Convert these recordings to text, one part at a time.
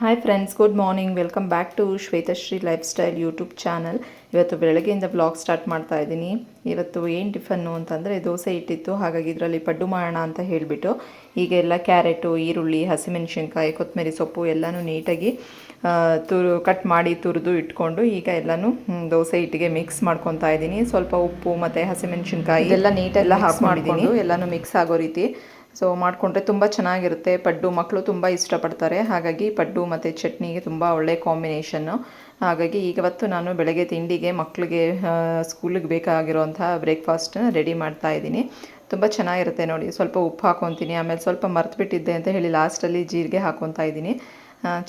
Hi friends good morning welcome back to Shwetashree lifestyle YouTube channel ಇವತ್ತು ಬೆಳಗ್ಗೆಯಿಂದ blog start ಮಾಡ್ತಾ ಇದ್ದೀನಿ. ಇವತ್ತು ಏನು ಟಿಫನ್ನು ಅಂತಂದರೆ ದೋಸೆ ಇಟ್ಟಿತ್ತು. ಹಾಗಾಗಿ ಇದರಲ್ಲಿ ಪಡ್ಡು ಮಾಡೋಣ ಅಂತ ಹೇಳಿಬಿಟ್ಟು ಈಗ ಎಲ್ಲ ಕ್ಯಾರೆಟು ಈರುಳ್ಳಿ ಹಸಿಮೆಣಸಿನ್ಕಾಯಿ ಕೊತ್ತಂಬರಿ ಸೊಪ್ಪು ಎಲ್ಲನೂ ನೀಟಾಗಿ ತುರು ಕಟ್ ಮಾಡಿ ತುರಿದು ಇಟ್ಕೊಂಡು ಈಗ ಎಲ್ಲನೂ ದೋಸೆ ಹಿಟ್ಟಿಗೆ ಮಿಕ್ಸ್ ಮಾಡ್ಕೊತಾ ಇದ್ದೀನಿ. ಸ್ವಲ್ಪ ಉಪ್ಪು ಮತ್ತು ಹಸಿಮೆಣಸಿನ್ಕಾಯಿ ಎಲ್ಲ ನೀಟೆಲ್ಲ ಹಾಕ್ಕೊಂಡಿದ್ದೀನಿ. ಎಲ್ಲನೂ ಮಿಕ್ಸ್ ಆಗೋ ರೀತಿ. ಸೊ ಮಾಡಿಕೊಂಡ್ರೆ ತುಂಬ ಚೆನ್ನಾಗಿರುತ್ತೆ. ಪಡ್ಡು ಮಕ್ಕಳು ತುಂಬ ಇಷ್ಟಪಡ್ತಾರೆ. ಹಾಗಾಗಿ ಪಡ್ಡು ಮತ್ತು ಚಟ್ನಿಗೆ ತುಂಬ ಒಳ್ಳೆ ಕಾಂಬಿನೇಷನ್ನು ಹಾಗಾಗಿ ಈಗ ಇವತ್ತು ನಾನು ಬೆಳಗ್ಗೆ ತಿಂಡಿಗೆ ಮಕ್ಕಳಿಗೆ ಸ್ಕೂಲಿಗೆ ಬೇಕಾಗಿರೋಂಥ ಬ್ರೇಕ್ಫಾಸ್ಟನ್ನ ರೆಡಿ ಮಾಡ್ತಾ ಇದ್ದೀನಿ. ತುಂಬ ಚೆನ್ನಾಗಿರುತ್ತೆ ನೋಡಿ. ಸ್ವಲ್ಪ ಉಪ್ಪು ಹಾಕೊತೀನಿ. ಆಮೇಲೆ ಸ್ವಲ್ಪ ಮರ್ತುಬಿಟ್ಟಿದ್ದೆ ಅಂತ ಹೇಳಿ ಲಾಸ್ಟಲ್ಲಿ ಜೀರಿಗೆ ಹಾಕೊತಾ ಇದ್ದೀನಿ.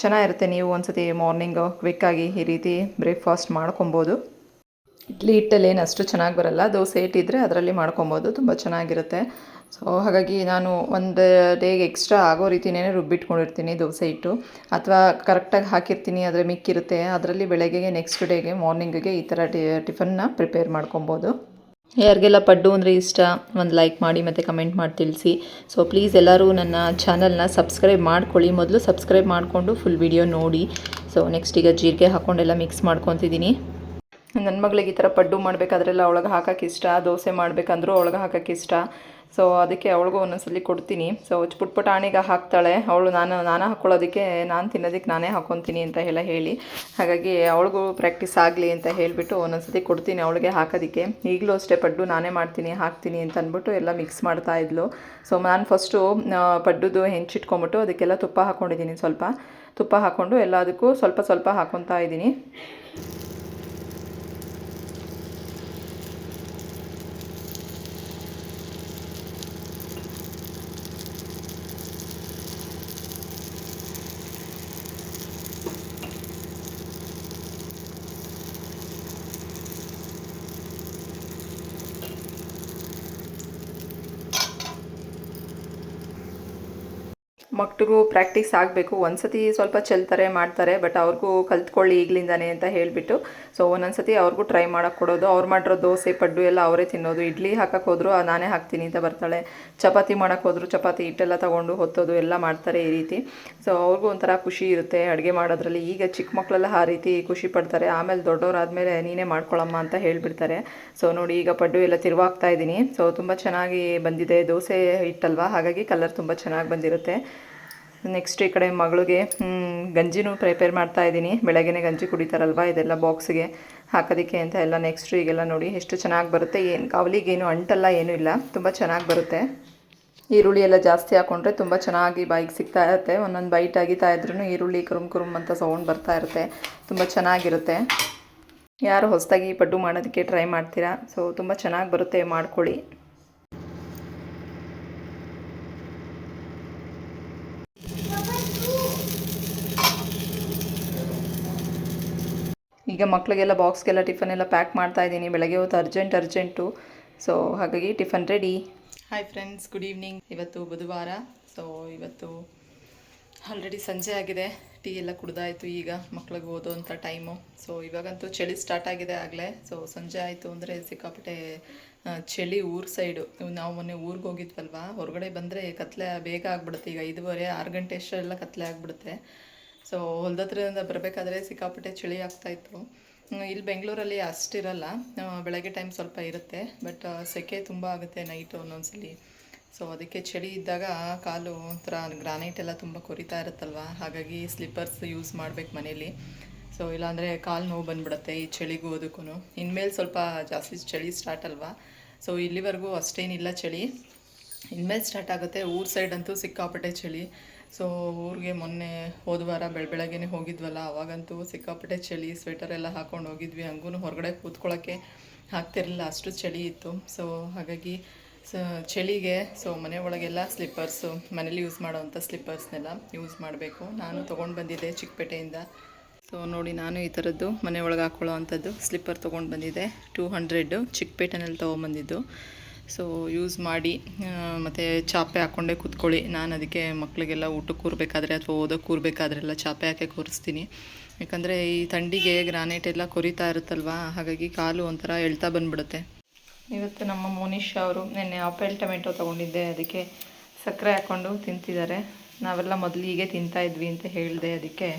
ಚೆನ್ನಾಗಿರುತ್ತೆ. ನೀವು ಒಂದು ಸತಿ ಮಾರ್ನಿಂಗು ಕ್ವಿಕ್ಕಾಗಿ ಈ ರೀತಿ ಬ್ರೇಕ್ಫಾಸ್ಟ್ ಮಾಡ್ಕೊಬೋದು. ಇಡ್ಲಿ ಹಿಟ್ಟಲ್ಲಿ ಏನು ಅಷ್ಟು ಚೆನ್ನಾಗಿ ಬರಲ್ಲ. ದೋಸೆ ಇಟ್ಟಿದ್ರೆ ಅದರಲ್ಲಿ ಮಾಡ್ಕೊಬೋದು. ತುಂಬ ಚೆನ್ನಾಗಿರುತ್ತೆ. ಸೊ ಹಾಗಾಗಿ ನಾನು ಒಂದು ಡೇಗೆ ಎಕ್ಸ್ಟ್ರಾ ಆಗೋ ರೀತಿನೇ ರುಬ್ಬಿಟ್ಕೊಂಡಿರ್ತೀನಿ ದೋಸೆ ಹಿಟ್ಟು. ಅಥವಾ ಕರೆಕ್ಟಾಗಿ ಹಾಕಿರ್ತೀನಿ, ಆದರೆ ಮಿಕ್ಕಿರುತ್ತೆ. ಅದರಲ್ಲಿ ಬೆಳಗ್ಗೆಗೆ ನೆಕ್ಸ್ಟ್ ಡೇಗೆ ಮಾರ್ನಿಂಗಿಗೆ ಈ ಥರ ಟಿ, ಟಿಫನ್ನ ಪ್ರಿಪೇರ್ ಮಾಡ್ಕೊಬೋದು. ಯಾರಿಗೆಲ್ಲ ಪಡ್ಡು ಅಂದರೆ ಇಷ್ಟ, ಒಂದು ಲೈಕ್ ಮಾಡಿ ಮತ್ತು ಕಮೆಂಟ್ ಮಾಡಿ ತಿಳಿಸಿ. ಸೊ ಪ್ಲೀಸ್ ಎಲ್ಲರೂ ನನ್ನ ಚಾನಲ್ನ ಸಬ್ಸ್ಕ್ರೈಬ್ ಮಾಡ್ಕೊಳ್ಳಿ. ಮೊದಲು ಸಬ್ಸ್ಕ್ರೈಬ್ ಮಾಡಿಕೊಂಡು ಫುಲ್ ವಿಡಿಯೋ ನೋಡಿ. ಸೊ ನೆಕ್ಸ್ಟ್ ಈಗ ಜೀರಿಗೆ ಹಾಕ್ಕೊಂಡೆಲ್ಲ ಮಿಕ್ಸ್ ಮಾಡ್ಕೊತಿದ್ದೀನಿ. ನನ್ನ ಮಗಳಿಗೆ ಈ ಥರ ಪಡ್ಡು ಮಾಡಬೇಕಾದ್ರೆಲ್ಲ ಅವಳಿಗೆ ಹಾಕೋಕೆ ಇಷ್ಟ, ದೋಸೆ ಮಾಡಬೇಕಂದ್ರೂ ಅವಳಿಗೆ ಹಾಕೋಕೆ ಇಷ್ಟ. ಸೊ ಅದಕ್ಕೆ ಅವಳಿಗೂ ಒಂದೊಂದ್ಸಲಿ ಕೊಡ್ತೀನಿ. ಸೊ ಪುಟ್ ಪುಟ್ ಆಣಿಗ ಹಾಕ್ತಾಳೆ. ಅವಳು ನಾನು ನಾನು ಹಾಕ್ಕೊಳ್ಳೋದಕ್ಕೆ ನಾನು ತಿನ್ನೋದಕ್ಕೆ ನಾನೇ ಹಾಕ್ಕೊತೀನಿ ಅಂತ ಎಲ್ಲ ಹೇಳಿ. ಹಾಗಾಗಿ ಅವಳಿಗೂ ಪ್ರಾಕ್ಟೀಸ್ ಆಗಲಿ ಅಂತ ಹೇಳಿಬಿಟ್ಟು ಒಂದೊಂದ್ಸತಿ ಕೊಡ್ತೀನಿ ಅವಳಿಗೆ ಹಾಕೋದಕ್ಕೆ. ಈಗಲೂ ಅಷ್ಟೇ ಪಡ್ಡು ನಾನೇ ಮಾಡ್ತೀನಿ, ಹಾಕ್ತೀನಿ ಅಂತ ಅಂದ್ಬಿಟ್ಟು ಎಲ್ಲ ಮಿಕ್ಸ್ ಮಾಡ್ತಾ ಇದ್ಲು. ಸೊ ನಾನು ಫಸ್ಟು ಪಡ್ಡುದು ಹೆಂಚಿಟ್ಕೊಂಬಿಟ್ಟು ಅದಕ್ಕೆಲ್ಲ ತುಪ್ಪ ಹಾಕ್ಕೊಂಡಿದ್ದೀನಿ ಸ್ವಲ್ಪ. ತುಪ್ಪ ಹಾಕ್ಕೊಂಡು ಎಲ್ಲದಕ್ಕೂ ಸ್ವಲ್ಪ ಸ್ವಲ್ಪ ಹಾಕ್ಕೊತಾ ಇದ್ದೀನಿ. ಮಕ್ಳಿಗೂ ಪ್ರಾಕ್ಟೀಸ್ ಆಗಬೇಕು. ಒಂದ್ಸತಿ ಸ್ವಲ್ಪ ಚೆಲ್ತಾರೆ ಮಾಡ್ತಾರೆ ಬಟ್ ಅವ್ರಿಗೂ ಕಲ್ತ್ಕೊಳ್ಳಿ ಈಗಲಿಂದಾನೆ ಅಂತ ಹೇಳಿಬಿಟ್ಟು. ಸೊ ಒಂದೊಂದ್ಸತಿ ಅವ್ರಿಗೂ ಟ್ರೈ ಮಾಡೋಕ್ಕೆ ಕೊಡೋದು. ಅವ್ರು ಮಾಡಿರೋ ದೋಸೆ, ಪಡ್ಡು ಎಲ್ಲ ಅವರೇ ತಿನ್ನೋದು. ಇಡ್ಲಿ ಹಾಕಕ್ಕೆ ಹೋದ್ರು ನಾನೇ ಹಾಕ್ತೀನಿ ಅಂತ ಬರ್ತಾಳೆ. ಚಪಾತಿ ಮಾಡೋಕೆ ಹೋದ್ರು, ಚಪಾತಿ ಹಿಟ್ಟೆಲ್ಲ ತೊಗೊಂಡು ಹೊತ್ತೋದು, ಎಲ್ಲ ಮಾಡ್ತಾರೆ ಈ ರೀತಿ. ಸೊ ಅವ್ರಿಗೂ ಒಂಥರ ಖುಷಿ ಇರುತ್ತೆ ಅಡುಗೆ ಮಾಡೋದ್ರಲ್ಲಿ. ಈಗ ಚಿಕ್ಕ ಮಕ್ಕಳೆಲ್ಲ ಆ ರೀತಿ ಖುಷಿ ಪಡ್ತಾರೆ. ಆಮೇಲೆ ದೊಡ್ಡವರಾದಮೇಲೆ ನೀನೇ ಮಾಡ್ಕೊಳಮ್ಮ ಅಂತ ಹೇಳಿಬಿಡ್ತಾರೆ. ಸೊ ನೋಡಿ ಈಗ ಪಡ್ಡು ಎಲ್ಲ ತಿರುವಾಗ್ತಾ ಇದ್ದೀನಿ. ಸೊ ತುಂಬ ಚೆನ್ನಾಗಿ ಬಂದಿದೆ. ದೋಸೆ ಹಿಟ್ಟಲ್ವಾ? ಹಾಗಾಗಿ ಕಲರ್ ತುಂಬ ಚೆನ್ನಾಗಿ ಬಂದಿರುತ್ತೆ. ನೆಕ್ಸ್ಟ್ ಈ ಕಡೆ ಮಗಳಿಗೆ ಗಂಜಿನೂ ಪ್ರಿಪೇರ್ ಮಾಡ್ತಾ ಇದ್ದೀನಿ. ಬೆಳಗ್ಗೆನೇ ಗಂಜಿ ಕುಡಿತಾರಲ್ವ? ಇದೆಲ್ಲ ಬಾಕ್ಸ್ಗೆ ಹಾಕೋದಕ್ಕೆ ಅಂತ ಎಲ್ಲ ನೆಕ್ಸ್ಟ್ ಈಗೆಲ್ಲ ನೋಡಿ ಎಷ್ಟು ಚೆನ್ನಾಗಿ ಬರುತ್ತೆ. ಏನು ಕಾವಲಿಗೇನು ಅಂಟಲ್ಲ, ಏನೂ ಇಲ್ಲ. ತುಂಬ ಚೆನ್ನಾಗಿ ಬರುತ್ತೆ. ಈರುಳ್ಳಿ ಎಲ್ಲ ಜಾಸ್ತಿ ಹಾಕ್ಕೊಂಡ್ರೆ ತುಂಬ ಚೆನ್ನಾಗಿ ಬಾಯಿಗೆ ಸಿಗ್ತಾ ಇರುತ್ತೆ. ಒಂದೊಂದು ಬೈಟ್ ಆಗಿತಾ ಇದ್ರೂ ಈರುಳ್ಳಿ ಕುರುಮ್ ಕುರುಮ್ ಅಂತ ಸೌಂಡ್ ಬರ್ತಾ ಇರುತ್ತೆ. ತುಂಬ ಚೆನ್ನಾಗಿರುತ್ತೆ. ಯಾರು ಹೊಸದಾಗಿ ಪಡ್ಡು ಮಾಡೋದಕ್ಕೆ ಟ್ರೈ ಮಾಡ್ತೀರಾ? ಸೊ ತುಂಬ ಚೆನ್ನಾಗಿ ಬರುತ್ತೆ. ಮಾಡ್ಕೊಳ್ಳಿ. ಈಗ ಮಕ್ಕಳಿಗೆಲ್ಲ ಬಾಕ್ಸ್ಗೆಲ್ಲ ಟಿಫನ್ ಎಲ್ಲ ಪ್ಯಾಕ್ ಮಾಡ್ತಾ ಇದ್ದೀನಿ. ಬೆಳಗ್ಗೆ ಹೊತ್ತು ಅರ್ಜೆಂಟ್, ಅರ್ಜೆಂಟು. ಸೊ ಹಾಗಾಗಿ tiffin ready. Hi friends good evening ಇವತ್ತು ಬುಧವಾರ. ಸೊ ಇವತ್ತು ಆಲ್ರೆಡಿ ಸಂಜೆ ಆಗಿದೆ. ಟೀ ಎಲ್ಲ ಕುಡ್ದಾಯಿತು ಈಗ ಮಕ್ಳಿಗೆ ಓದೋವಂಥ ಟೈಮು ಸೊ ಇವಾಗಂತೂ ಚಳಿ ಸ್ಟಾರ್ಟ್ ಆಗಿದೆ ಆಗಲೇ. ಸೊ ಸಂಜೆ ಆಯಿತು ಅಂದರೆ ಸಿಕ್ಕಾಪಟ್ಟೆ ಚಳಿ ಊರ್ ಸೈಡು ನಾವು ಮೊನ್ನೆ ಊರಿಗೆ ಹೋಗಿದ್ವಲ್ವಾ? ಹೊರಗಡೆ ಬಂದರೆ ಕತ್ಲೆ ಬೇಗ ಆಗ್ಬಿಡುತ್ತೆ. ಈಗ ಐದುವರೆ, ಆರು ಗಂಟೆ ಅಷ್ಟೆಲ್ಲ ಕತ್ಲೆ ಆಗಿಬಿಡುತ್ತೆ. ಸೊ ಹೊಲ್ದತ್ರದಿಂದ ಬರಬೇಕಾದ್ರೆ ಸಿಕ್ಕಾಪಟ್ಟೆ ಚಳಿ ಆಗ್ತಾಯಿತ್ತು ಇಲ್ಲಿ ಬೆಂಗಳೂರಲ್ಲಿ ಅಷ್ಟಿರಲ್ಲ. ಬೆಳಗ್ಗೆ ಟೈಮ್ ಸ್ವಲ್ಪ ಇರುತ್ತೆ. ಬಟ್ ಸೆಕೆ ತುಂಬ ಆಗುತ್ತೆ ನೈಟು ಒಂದೊಂದ್ಸಲಿ. ಸೊ ಅದಕ್ಕೆ ಚಳಿ ಇದ್ದಾಗ ಕಾಲು ಒಂಥರ ಗ್ರಾನೈಟ್ ಎಲ್ಲ ತುಂಬ ಕೊರಿತಾ ಇರುತ್ತಲ್ವ? ಹಾಗಾಗಿ ಸ್ಲಿಪ್ಪರ್ಸ್ ಯೂಸ್ ಮಾಡಬೇಕು ಮನೇಲಿ. ಸೊ ಇಲ್ಲಾಂದರೆ ಕಾಲು ನೋವು ಬಂದ್ಬಿಡುತ್ತೆ ಈ ಚಳಿಗೂ ಅದಕ್ಕೂ ಇನ್ಮೇಲೆ ಸ್ವಲ್ಪ ಜಾಸ್ತಿ ಚಳಿ ಸ್ಟಾರ್ಟ್ ಅಲ್ವಾ? ಸೊ ಇಲ್ಲಿವರೆಗೂ ಅಷ್ಟೇನಿಲ್ಲ ಚಳಿ. ಇನ್ಮೇಲೆ ಸ್ಟಾರ್ಟ್ ಆಗುತ್ತೆ. ಊರ್ ಸೈಡ್ ಅಂತೂ ಸಿಕ್ಕಾಪಟ್ಟೆ ಚಳಿ. ಸೊ ಊರಿಗೆ ಮೊನ್ನೆ ಹೋದ ವಾರ ಬೆಳ, ಬೆಳಗ್ಗೆನೆ ಹೋಗಿದ್ವಲ್ಲ, ಅವಾಗಂತೂ ಸಿಕ್ಕಾಪಟ್ಟೆ ಚಳಿ ಸ್ವೆಟರ್ ಎಲ್ಲ ಹಾಕೊಂಡು ಹೋಗಿದ್ವಿ. ಹಂಗೂ ಹೊರಗಡೆ ಕೂತ್ಕೊಳ್ಳೋಕ್ಕೆ ಹಾಕ್ತಿರಲಿಲ್ಲ ಅಷ್ಟು ಚಳಿ ಇತ್ತು. ಸೊ ಹಾಗಾಗಿ ಸ, ಚಳಿಗೆ ಸೊ ಮನೆ ಒಳಗೆಲ್ಲ ಸ್ಲಿಪ್ಪರ್ಸು ಮನೇಲಿ ಯೂಸ್ ಮಾಡೋವಂಥ ಸ್ಲಿಪ್ಪರ್ಸ್ನೆಲ್ಲ ಯೂಸ್ ಮಾಡಬೇಕು. ನಾನು ತೊಗೊಂಡು ಬಂದಿದ್ದೆ ಚಿಕ್ಕಪೇಟೆಯಿಂದ. ಸೊ ನೋಡಿ, ನಾನು ಈ ಥರದ್ದು ಮನೆ ಒಳಗೆ ಹಾಕ್ಕೊಳ್ಳೋ ಅಂಥದ್ದು ಸ್ಲಿಪ್ಪರ್ ತೊಗೊಂಡು ಬಂದಿದ್ದೆ. ಟೂ ಹಂಡ್ರೆಡ್ಡು ಚಿಕ್ಕಪೇಟೆನಲ್ಲಿ ತೊಗೊಂಬಂದಿದ್ದು. ಸೊ ಯೂಸ್ ಮಾಡಿ ಮತ್ತು ಚಾಪೆ ಹಾಕ್ಕೊಂಡೇ ಕೂತ್ಕೊಳ್ಳಿ. ನಾನು ಅದಕ್ಕೆ ಮಕ್ಕಳಿಗೆಲ್ಲ ಊಟಕ್ಕೆ ಕೂರಬೇಕಾದ್ರೆ ಅಥವಾ ಓದೋಕ್ಕೆ ಕೂರಬೇಕಾದ್ರೆಲ್ಲ ಚಾಪೆ ಹಾಕಿ ಕೂರಿಸ್ತೀನಿ. ಯಾಕಂದರೆ ಈ ಥಂಡಿಗೆ ಗ್ರಾನೈಟ್ ಎಲ್ಲ ಕೊರಿತಾ ಇರುತ್ತಲ್ವಾ, ಹಾಗಾಗಿ ಕಾಲು ಒಂಥರ ಎಳ್ತಾ ಬಂದ್ಬಿಡುತ್ತೆ. ಇವತ್ತು ನಮ್ಮ ಮೋನಿಶ್ ಅವರು ನಿನ್ನೆ ಆಪಲ್ ಟೊಮೆಟೊ ತೊಗೊಂಡಿದ್ದೆ, ಅದಕ್ಕೆ ಸಕ್ಕರೆ ಹಾಕ್ಕೊಂಡು ತಿಂತಿದ್ದಾರೆ. ನಾವೆಲ್ಲ ಮೊದಲು ಹೀಗೆ ತಿಂತಾ ಇದ್ವಿ ಅಂತ ಹೇಳಿದೆ, ಅದಕ್ಕೆ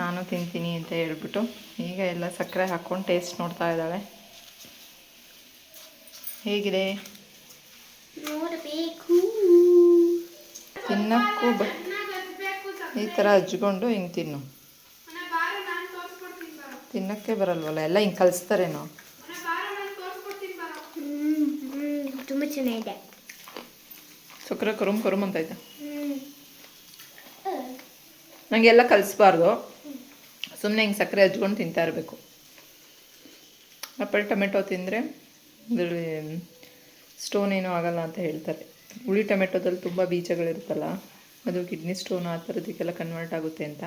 ನಾನು ತಿಂತೀನಿ ಅಂತ ಹೇಳ್ಬಿಟ್ಟು ಈಗ ಎಲ್ಲ ಸಕ್ಕರೆ ಹಾಕ್ಕೊಂಡು ಟೇಸ್ಟ್ ನೋಡ್ತಾ ಇದ್ದಾಳೆ. ಹೇಗಿದೆ? ನೋಡಬೇಕು. ತಿನ್ನಕ್ಕೂ ಬ ಈ ಥರ ಹಚ್ಕೊಂಡು ಹಿಂಗೆ ತಿನ್ನು. ತಿನ್ನಕ್ಕೆ ಬರಲ್ವಲ್ಲ? ಎಲ್ಲ ಹಿಂಗೆ ಕಲಿಸ್ತಾರೇನೋ ತುಂಬ ಚೆನ್ನಾಗಿದೆ. ಸಕ್ಕರೆ ಕರುಮ್ ಕರುಮ್ ಅಂತೈತೆ ಐತೆ ನನಗೆಲ್ಲ ಕಲಿಸ್ಬಾರ್ದು. ಸುಮ್ಮನೆ ಹಿಂಗೆ ಸಕ್ಕರೆ ಹಚ್ಕೊಂಡು ತಿಂತಾ ಇರಬೇಕು. ಆಪಲ್ ಟೊಮೆಟೊ ತಿಂದರೆ ಇದರಲ್ಲಿ ಸ್ಟೋನ್ ಏನೂ ಆಗಲ್ಲ ಅಂತ ಹೇಳ್ತಾರೆ. ಹುಳಿ ಟೊಮೆಟೊದಲ್ಲಿ ತುಂಬ ಬೀಜಗಳಿರುತ್ತಲ್ಲ ಅದು ಕಿಡ್ನಿ ಸ್ಟೋನ್ ಆ ಥರದಕ್ಕೆಲ್ಲ ಕನ್ವರ್ಟ್ ಆಗುತ್ತೆ ಅಂತ.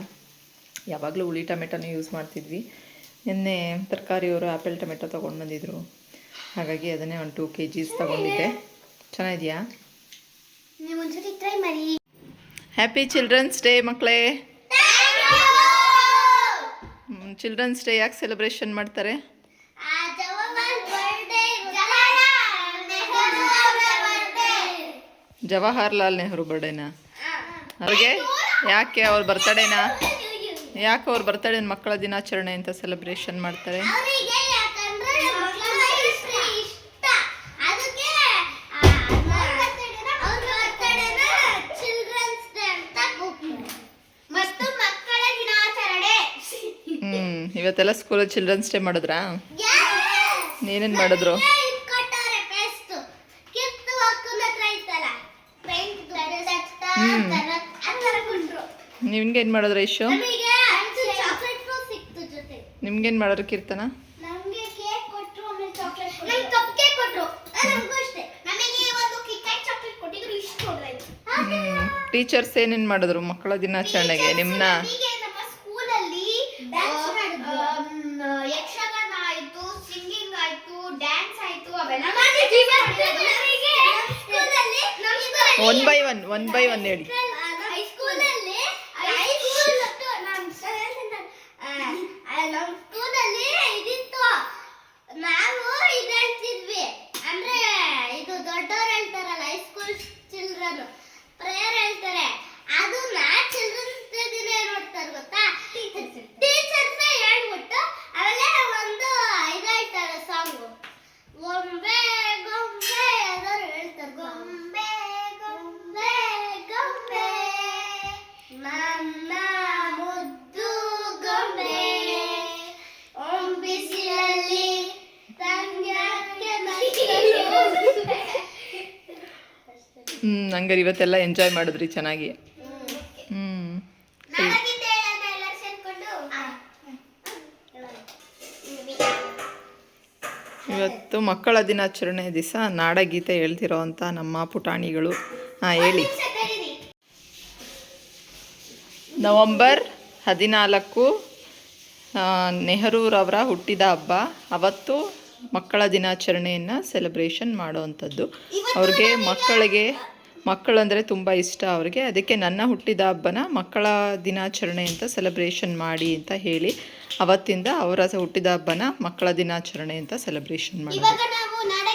ಯಾವಾಗಲೂ ಹುಳಿ ಟೊಮೆಟೊನೇ ಯೂಸ್ ಮಾಡ್ತಿದ್ವಿ. ನಿನ್ನೆ ತರಕಾರಿಯವರು ಆ್ಯಪಲ್ ಟೊಮೆಟೊ ತೊಗೊಂಡು ಬಂದಿದ್ರು. ಹಾಗಾಗಿ ಅದನ್ನೇ ಒಂದು ಟೂ ಕೆ ಜೀಸ್ ತೊಗೊಂಡಿದ್ದೆ. ಚೆನ್ನಾಗಿದೆಯಾ? ಹ್ಯಾಪಿ ಚಿಲ್ಡ್ರನ್ಸ್ ಡೇ ಮಕ್ಕಳೇ ಚಿಲ್ಡ್ರನ್ಸ್ ಡೇ ಯಾಕೆ ಸೆಲೆಬ್ರೇಷನ್ ಮಾಡ್ತಾರೆ? ಜವಾಹರ್ಲಾಲ್ ನೆಹರು ಬರ್ಡೇನಾ? ಅವ್ರಿಗೆ? ಯಾಕೆ ಅವ್ರ ಬರ್ತಡೇನಾ? ಯಾಕೆ ಅವ್ರ ಬರ್ತಡೇನ ಮಕ್ಕಳ ದಿನಾಚರಣೆ ಅಂತ ಸೆಲೆಬ್ರೇಷನ್ ಮಾಡ್ತಾರೆ? ಹ್ಞೂ ಇವತ್ತೆಲ್ಲ ಸ್ಕೂಲಲ್ಲಿ ಚಿಲ್ಡ್ರನ್ಸ್ ಡೇ ಮಾಡಿದ್ರಾ? ನೀನೇನು ಮಾಡಿದ್ರು? ಕಿಕ್ಕಾಯ್ ಚಾಕ್ಲೇಟ್ ಕೊಟ್ಟಿದ್ರು ನಿಮ್ಗೇನ್ ಕೊಡ್ರಾಯ್ತು ಕೀರ್ತನ? ಟೀಚರ್ಸ್ ಏನೇನು ಮಾಡಿದ್ರು ಮಕ್ಕಳ ದಿನಾಚರಣೆಗೆ ನಿಮ್ಮನ್ನ ನಮಗೆ ನಮ್ಮ ಸ್ಕೂಲಲ್ಲಿ ಯಕ್ಷಗಾನ ಆಯ್ತು ಸಿಂಗಿಂಗ್ ಆಯ್ತು ಡ್ಯಾನ್ಸ್ ಆಯ್ತು ಅವೆಲ್ಲ one by one one by one ಹೇಳಿ ಹೈಸ್ಕೂಲಲ್ಲಿ ಹೈಸ್ಕೂಲ್ ನಮ್ಮ ಸ್ಕೂಲಲ್ಲಿ ಇದಿತ್ತು ನಾವು ಇದು ಹೇಳ್ತಿದ್ವಿ ಅಂದ್ರೆ ಇದು ದೊಡ್ಡವ್ರು ಹೇಳ್ತಾರಲ್ಲ ಹೈಸ್ಕೂಲ್ ಚಿಲ್ಡ್ರನ್ ಪ್ರೇಯರ್ ಹೇಳ್ತಾರೆ ಅದನ್ನ ಚಿಲ್ಡ್ರನ್ಸ್ ದಿನ ನೋಡ್ತಾರೆ ಗೊತ್ತಾ ಟೀಚರ್ಸ್ ಹೇಳ್ಬಿಟ್ಟು ಆಮೇಲೆ ಒಂದು ಇದು ಹೇಳ್ತಾರೆ ಸಾಂಗ್ ಗೊಂಬೆ ಗೊಂಬೆ ಯಾವ್ದಾದ್ರು ಹೇಳ್ತಾರೆ ಗೊಂಬೆ ಗೊಂಬೆ ಗೊಂಬೆ ನನ್ನ ಮುದ್ದು ಗೊಂಬೆ ಓಂ ಬಿಸಿಲಲ್ಲಿ ತಂಗ್ಯಾಕೆ ಹ್ಞೂ ಹಂಗಾರೆ ಇವತ್ತೆಲ್ಲ ಎಂಜಾಯ್ ಮಾಡಿದ್ರಿ ಚೆನ್ನಾಗಿ. ಇವತ್ತು ಮಕ್ಕಳ ದಿನಾಚರಣೆ ದಿವಸ ನಾಡಗೀತೆ ಹೇಳ್ತಿರೋ ಅಂತ ನಮ್ಮ ಪುಟಾಣಿಗಳು. ಹಾಂ, ಹೇಳಿ. ನವಂಬರ್ ಹದಿನಾಲ್ಕು ನೆಹರೂರವರ ಹುಟ್ಟಿದ ಹಬ್ಬ. ಅವತ್ತು ಮಕ್ಕಳ ದಿನಾಚರಣೆಯನ್ನು ಸೆಲೆಬ್ರೇಷನ್ ಮಾಡುವಂಥದ್ದು. ಅವ್ರಿಗೆ ಮಕ್ಕಳಿಗೆ ಮಕ್ಕಳಂದರೆ ತುಂಬ ಇಷ್ಟ ಅವ್ರಿಗೆ. ಅದಕ್ಕೆ ನನ್ನ ಹುಟ್ಟಿದ ಹಬ್ಬನ ಮಕ್ಕಳ ದಿನಾಚರಣೆ ಅಂತ ಸೆಲೆಬ್ರೇಷನ್ ಮಾಡಿ ಅಂತ ಹೇಳಿ ಅವತ್ತಿಂದ ಅವರ ಹುಟ್ಟಿದ ಹಬ್ಬನ ಮಕ್ಕಳ ದಿನಾಚರಣೆ ಅಂತ ಸೆಲೆಬ್ರೇಷನ್ ಮಾಡೋದು.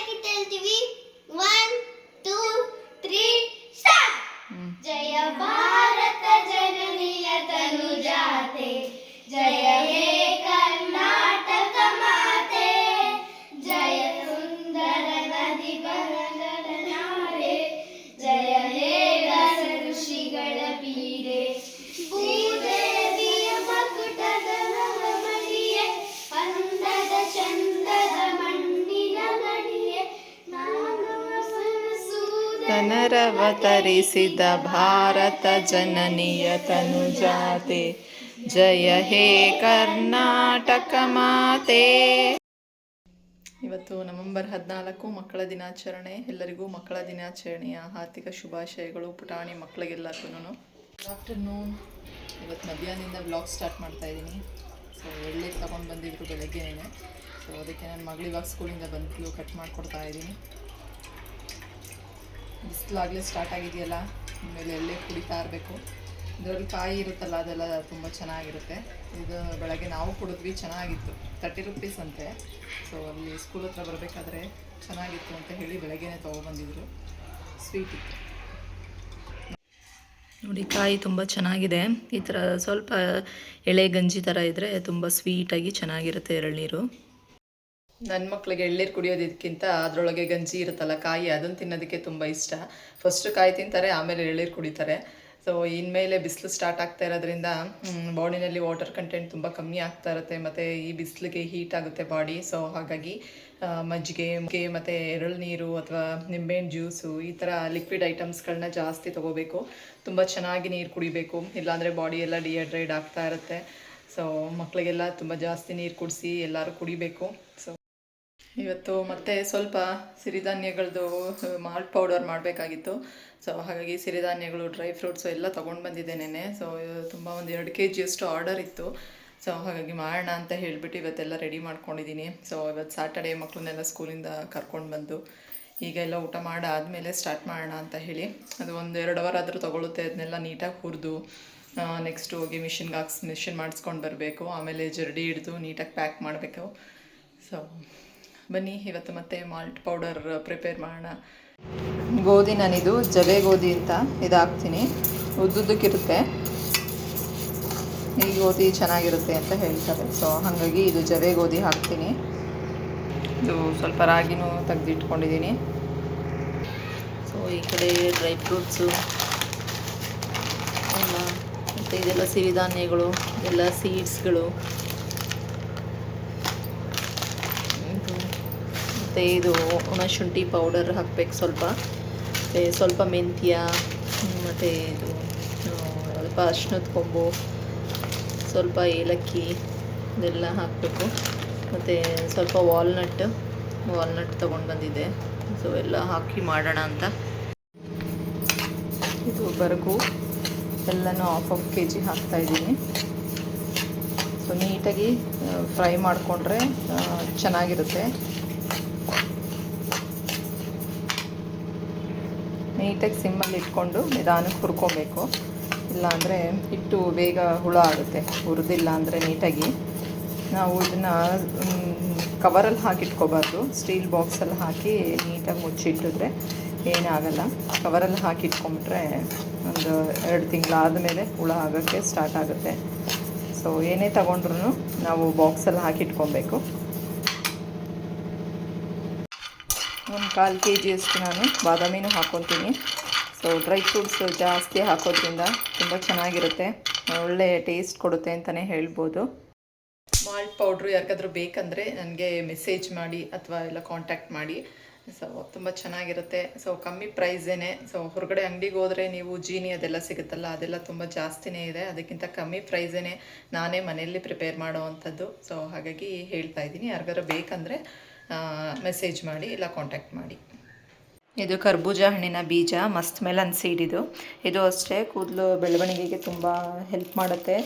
ತನರವತರಿಸಿದ ಭಾರತ ಜನನಿಯ ತನುಜಾತೆ. ಜಯ ಹೇ ಕರ್ನಾಟಕ ಮಾತೆ. ಇವತ್ತು ನವೆಂಬರ್ ಹದಿನಾಲ್ಕು ಮಕ್ಕಳ ದಿನಾಚರಣೆ. ಎಲ್ಲರಿಗೂ ಮಕ್ಕಳ ದಿನಾಚರಣೆಯ ಹಾರ್ದಿಕ ಶುಭಾಶಯಗಳು, ಪುಟಾಣಿ ಮಕ್ಕಳಿಗೆಲ್ಲಕ್ಕೂ ಆಫ್ಟರ್ನೂನ್ ಇವತ್ತು ಮಧ್ಯಾಹ್ನದಿಂದ ಬ್ಲಾಗ್ ಸ್ಟಾರ್ಟ್ ಮಾಡ್ತಾ ಇದ್ದೀನಿ. ಸೊ ಎಳ್ಳೆ ತೊಗೊಂಡು ಬಂದಿದ್ರು ಬೆಳಗ್ಗೆನೇ ಸೊ ಅದಕ್ಕೆ ನಾನು ಮಗಳು ಇವಾಗ ಸ್ಕೂಲಿಂದ ಬಂದು ಕಟ್ ಮಾಡಿಕೊಡ್ತಾ ಇದ್ದೀನಿ. ಬಿಸಿಲಾಗಲೇ ಸ್ಟಾರ್ಟ್ ಆಗಿದೆಯಲ್ಲ, ಆಮೇಲೆ ಎಲ್ಲೇ ಕುಡಿತಾ ಇರಬೇಕು. ಇದರಲ್ಲಿ ಕಾಯಿ ಇರುತ್ತಲ್ಲ, ಅದೆಲ್ಲ ತುಂಬ ಚೆನ್ನಾಗಿರುತ್ತೆ. ಇದು ಬೆಳಗ್ಗೆ ನಾವು ಕುಡಿದ್ವಿ, ಚೆನ್ನಾಗಿತ್ತು. ತರ್ಟಿ ರುಪೀಸ್ ಅಂತೆ. ಸೊ ಅಲ್ಲಿ ಸ್ಕೂಲ್ ಹತ್ರ ಬರಬೇಕಾದ್ರೆ ಚೆನ್ನಾಗಿತ್ತು ಅಂತ ಹೇಳಿ ಬೆಳಗ್ಗೆನೇ ತೊಗೊಬಂದಿದ್ರು ಸ್ವೀಟ್ ಇತ್ತು. ನೋಡಿ, ಕಾಯಿ ತುಂಬ ಚೆನ್ನಾಗಿದೆ. ಈ ಥರ ಸ್ವಲ್ಪ ಎಳೆ ಗಂಜಿ ಥರ ಇದ್ದರೆ ತುಂಬ ಸ್ವೀಟಾಗಿ ಚೆನ್ನಾಗಿರುತ್ತೆ ಎಳ್ನೀರು. ನನ್ನ ಮಕ್ಕಳಿಗೆ ಎಳ್ನೀರು ಕುಡಿಯೋದಕ್ಕಿಂತ ಅದರೊಳಗೆ ಗಂಜಿ ಇರುತ್ತಲ್ಲ, ಕಾಯಿ ಅದನ್ನು ತಿನ್ನೋದಕ್ಕೆ ತುಂಬ ಇಷ್ಟ. ಫಸ್ಟ್ ಕಾಯಿ ತಿಂತಾರೆ, ಆಮೇಲೆ ಎಳ್ನೀರು ಕುಡಿತಾರೆ. ಸೊ ಇನ್ಮೇಲೆ ಬಿಸಿಲು ಸ್ಟಾರ್ಟ್ ಆಗ್ತಾ ಇರೋದ್ರಿಂದ ಬಾಡಿನಲ್ಲಿ ವಾಟರ್ ಕಂಟೆಂಟ್ ತುಂಬ ಕಮ್ಮಿ ಆಗ್ತಾ ಇರುತ್ತೆ, ಮತ್ತು ಈ ಬಿಸಿಲಿಗೆ ಹೀಟ್ ಆಗುತ್ತೆ ಬಾಡಿ ಸೊ ಹಾಗಾಗಿ ಮಜ್ಜಿಗೆ ಮತ್ತೆ ಮತ್ತು ನೀರು ಅಥವಾ ನಿಂಬೆಹಣ್ಣು ಜ್ಯೂಸು ಈ ಥರ ಲಿಕ್ವಿಡ್ ಐಟಮ್ಸ್ಗಳನ್ನ ಜಾಸ್ತಿ ತೊಗೋಬೇಕು. ತುಂಬ ಚೆನ್ನಾಗಿ ನೀರು ಕುಡಿಬೇಕು. ಇಲ್ಲಾಂದರೆ ಬಾಡಿ ಎಲ್ಲ ಡಿಹೈಡ್ರೇಟ್ ಆಗ್ತಾ ಇರುತ್ತೆ. ಸೊ ಮಕ್ಕಳಿಗೆಲ್ಲ ತುಂಬ ಜಾಸ್ತಿ ನೀರು ಕುಡಿಸಿ ಎಲ್ಲರೂ ಕುಡಿಬೇಕು. ಸೊ ಇವತ್ತು ಮತ್ತೆ ಸ್ವಲ್ಪ ಸಿರಿಧಾನ್ಯಗಳದ್ದು ಮಾಲ್ಟ್ ಪೌಡರ್ ಮಾಡಬೇಕಾಗಿತ್ತು. ಸೊ ಹಾಗಾಗಿ ಸಿರಿಧಾನ್ಯಗಳು ಡ್ರೈ ಫ್ರೂಟ್ಸು ಎಲ್ಲ ತೊಗೊಂಡು ಬಂದಿದ್ದೆ ನೆನೆ ಸೊ ತುಂಬ ಒಂದು ಎರಡು ಕೆ ಜಿಯಷ್ಟು ಆರ್ಡರ್ ಇತ್ತು. ಸೊ ಹಾಗಾಗಿ ಮಾಡೋಣ ಅಂತ ಹೇಳಿಬಿಟ್ಟು ಇವತ್ತೆಲ್ಲ ರೆಡಿ ಮಾಡ್ಕೊಂಡಿದ್ದೀನಿ. ಸೊ ಇವತ್ತು ಸ್ಯಾಟರ್ಡೇ ಮಕ್ಕಳನ್ನೆಲ್ಲ ಸ್ಕೂಲಿಂದ ಕರ್ಕೊಂಡು ಬಂದು ಈಗ ಎಲ್ಲ ಊಟ ಮಾಡಾದಮೇಲೆ ಸ್ಟಾರ್ಟ್ ಮಾಡೋಣ ಅಂತ ಹೇಳಿ. ಅದು ಒಂದು ಎರಡು ಅವರ್ ಆದರೂ ತೊಗೊಳುತ್ತೆ. ಅದನ್ನೆಲ್ಲ ನೀಟಾಗಿ ಹುರಿದು ನೆಕ್ಸ್ಟ್ ಹೋಗಿ ಮಿಷಿನ್ಗೆ ಹಾಕ್ಸಿ ಮಿಷಿನ್ ಮಾಡಿಸ್ಕೊಂಡು ಬರಬೇಕು. ಆಮೇಲೆ ಜರಡಿ ಹಿಡಿದು ನೀಟಾಗಿ ಪ್ಯಾಕ್ ಮಾಡಬೇಕು. ಸೊ ಬನ್ನಿ, ಇವತ್ತು ಮತ್ತೆ ಮಾಲ್ಟ್ ಪೌಡರ್ ಪ್ರಿಪೇರ್ ಮಾಡೋಣ. ಗೋಧಿ ನಾನಿದು, ಜವೆ ಗೋಧಿ ಅಂತ ಇದು ಹಾಕ್ತೀನಿ ಉದ್ದುದ್ದಕ್ಕಿರುತ್ತೆ. ಈ ಗೋಧಿ ಚೆನ್ನಾಗಿರುತ್ತೆ ಅಂತ ಹೇಳ್ತಾರೆ. ಸೊ ಹಾಗಾಗಿ ಇದು ಜವೆ ಗೋಧಿ ಹಾಕ್ತೀನಿ. ಇದು ಸ್ವಲ್ಪ ರಾಗಿನೂ ತೆಗೆದಿಟ್ಕೊಂಡಿದ್ದೀನಿ. ಸೊ ಈ ಕಡೆ ಡ್ರೈ ಫ್ರೂಟ್ಸು ಎಲ್ಲ, ಮತ್ತು ಇದೆಲ್ಲ ಸಿರಿಧಾನ್ಯಗಳು, ಎಲ್ಲ ಸೀಡ್ಸ್ಗಳು ಮತ್ತು ಇದು ಒಣಶುಂಠಿ ಪೌಡರ್ ಹಾಕ್ಬೇಕು ಸ್ವಲ್ಪ. ಮತ್ತು ಸ್ವಲ್ಪ ಮೆಂತ್ಯ, ಮತ್ತು ಇದು ಸ್ವಲ್ಪ ಅರ್ಶಿನದ ಕೊಂಬು, ಸ್ವಲ್ಪ ಏಲಕ್ಕಿ ಇದೆಲ್ಲ ಹಾಕಬೇಕು. ಮತ್ತು ಸ್ವಲ್ಪ ವಾಲ್ನಟ್ ವಾಲ್ನಟ್ ತೊಗೊಂಡು ಬಂದಿದೆ. ಸೊ ಎಲ್ಲ ಹಾಕಿ ಮಾಡೋಣ ಅಂತ. ಇದು ಬರಗು ಎಲ್ಲನೂ ಹಾಫ್ ಹಾಫ್ ಕೆ ಜಿ ಹಾಕ್ತಾಯಿದ್ದೀನಿ ಸೊ ನೀಟಾಗಿ ಫ್ರೈ ಮಾಡಿಕೊಂಡ್ರೆ ಚೆನ್ನಾಗಿರುತ್ತೆ. ನೀಟಾಗಿ ಸಿಮ್ಮಲ್ಲಿ ಇಟ್ಕೊಂಡು ನಿಧಾನಕ್ಕೆ ಹುರ್ಕೊಬೇಕು. ಇಲ್ಲಾಂದರೆ ಹಿಟ್ಟು ಬೇಗ ಹುಳ ಆಗುತ್ತೆ. ಹುರಿದಿಲ್ಲ ಅಂದರೆ ನೀಟಾಗಿ. ನಾವು ಇದನ್ನು ಕವರಲ್ಲಿ ಹಾಕಿಟ್ಕೋಬಾರ್ದು. ಸ್ಟೀಲ್ ಬಾಕ್ಸಲ್ಲಿ ಹಾಕಿ ನೀಟಾಗಿ ಮುಚ್ಚಿಟ್ಟಿದ್ರೆ ಏನಾಗಲ್ಲ. ಕವರಲ್ಲಿ ಹಾಕಿ ಇಟ್ಕೊಂಬಿಟ್ರೆ ಒಂದು ಎರಡು ತಿಂಗಳಾದ ಮೇಲೆ ಹುಳ ಆಗೋಕ್ಕೆ ಸ್ಟಾರ್ಟ್ ಆಗುತ್ತೆ. ಸೊ ಏನೇ ತಗೊಂಡ್ರು ನಾವು ಬಾಕ್ಸಲ್ಲಿ ಹಾಕಿಟ್ಕೊಬೇಕು. ಒಂದು ಕಾಲು ಕೆ ಜಿಯಷ್ಟು ನಾನು ಬಾದಾಮಿನೂ ಹಾಕ್ಕೊತೀನಿ ಸೊ ಡ್ರೈ ಫ್ರೂಟ್ಸ್ ಜಾಸ್ತಿ ಹಾಕೋದ್ರಿಂದ ತುಂಬ ಚೆನ್ನಾಗಿರುತ್ತೆ. ಒಳ್ಳೆ ಟೇಸ್ಟ್ ಕೊಡುತ್ತೆ ಅಂತಲೇ ಹೇಳ್ಬೋದು. ಮಾಲ್ಟ್ ಪೌಡ್ರು ಯಾರಿಗಾದ್ರೂ ಬೇಕಂದರೆ ನನಗೆ ಮೆಸೇಜ್ ಮಾಡಿ ಅಥವಾ ಎಲ್ಲ ಕಾಂಟ್ಯಾಕ್ಟ್ ಮಾಡಿ. ಸೊ ತುಂಬ ಚೆನ್ನಾಗಿರುತ್ತೆ. ಸೊ ಕಮ್ಮಿ ಪ್ರೈಸೇನೆ ಸೊ ಹೊರಗಡೆ ಅಂಗಡಿಗೆ ಹೋದರೆ ನೀವು ಜೀನಿ ಅದೆಲ್ಲ ಸಿಗುತ್ತಲ್ಲ, ಅದೆಲ್ಲ ತುಂಬ ಜಾಸ್ತಿನೇ ಇದೆ. ಅದಕ್ಕಿಂತ ಕಮ್ಮಿ ಪ್ರೈಸೇನೆ ನಾನೇ ಮನೆಯಲ್ಲಿ ಪ್ರಿಪೇರ್ ಮಾಡೋವಂಥದ್ದು ಸೊ ಹಾಗಾಗಿ ಹೇಳ್ತಾ ಇದ್ದೀನಿ. ಯಾರಿಗಾರು ಬೇಕಂದರೆ ಮೆಸೇಜ್ ಮಾಡಿ ಇಲ್ಲ ಕಾಂಟ್ಯಾಕ್ಟ್ ಮಾಡಿ. ಇದು ಕರ್ಬೂಜ ಹಣ್ಣಿನ ಬೀಜ, ಮಸ್ತ್ ಮೆಲನ್ ಸೀಡ್ ಇದು. ಇದು ಅಷ್ಟೇ, ಕೂದಲು ಬೆಳವಣಿಗೆಗೆ ತುಂಬ ಹೆಲ್ಪ್ ಮಾಡುತ್ತೆ.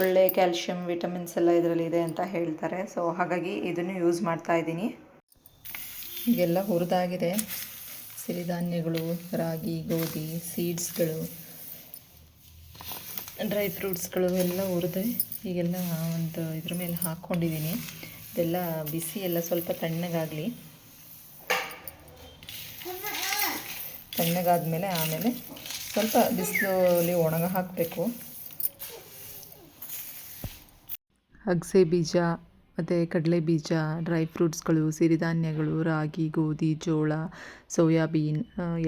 ಒಳ್ಳೆ ಕ್ಯಾಲ್ಶಿಯಂ ವಿಟಮಿನ್ಸ್ ಎಲ್ಲ ಇದರಲ್ಲಿ ಇದೆ ಅಂತ ಹೇಳ್ತಾರೆ. ಸೊ ಹಾಗಾಗಿ ಇದನ್ನು ಯೂಸ್ ಮಾಡ್ತಾ ಇದ್ದೀನಿ. ಈಗೆಲ್ಲ ಹುರಿದಾಗಿದೆ. ಸಿರಿಧಾನ್ಯಗಳು, ರಾಗಿ, ಗೋಧಿ ಸೀಡ್ಸ್ಗಳು ಡ್ರೈ ಫ್ರೂಟ್ಸ್ಗಳು ಎಲ್ಲ ಹುರಿದೆ ಈಗೆಲ್ಲ ಒಂದು ಇದ್ರ ಮೇಲೆ ಹಾಕ್ಕೊಂಡಿದ್ದೀನಿ ಇದೆಲ್ಲ ಬಿಸಿ ಎಲ್ಲ ಸ್ವಲ್ಪ ತಣ್ಣಗಾಗಲಿ. ತಣ್ಣಗಾದಮೇಲೆ ಆಮೇಲೆ ಸ್ವಲ್ಪ ಬಿಸಿಲಲ್ಲಿ ಒಣಗ ಹಾಕಬೇಕು. ಅಗಸೆ ಬೀಜ, ಮತ್ತು ಕಡಲೆ ಬೀಜ, ಡ್ರೈ ಫ್ರೂಟ್ಸ್ಗಳು, ಸಿರಿಧಾನ್ಯಗಳು, ರಾಗಿ, ಗೋಧಿ, ಜೋಳ, ಸೋಯಾಬೀನ್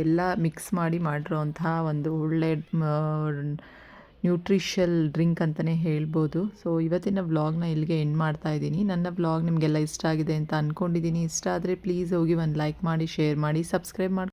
ಎಲ್ಲ ಮಿಕ್ಸ್ ಮಾಡಿ ಮಾಡಿರೋಂತಹ ಒಂದು ಒಳ್ಳೆ ನ್ಯೂಟ್ರಿಷಲ್ ಡ್ರಿಂಕ್ ಅಂತಲೇ ಹೇಳ್ಬೋದು. ಸೊ ಇವತ್ತಿನ ವ್ಲಾಗ್ನ ಇಲ್ಲಿಗೆ ಎಂಡ್ ಮಾಡ್ತಾ ಇದ್ದೀನಿ. ನನ್ನ ವ್ಲಾಗ್ ನಿಮಗೆಲ್ಲ ಇಷ್ಟ ಆಗಿದೆ ಅಂತ ಅಂದ್ಕೊಂಡಿದ್ದೀನಿ ಇಷ್ಟ ಆದರೆ ಪ್ಲೀಸ್ ಹೋಗಿ ಒಂದು ಲೈಕ್ ಮಾಡಿ ಶೇರ್ ಮಾಡಿ ಸಬ್ಸ್ಕ್ರೈಬ್ ಮಾಡಿ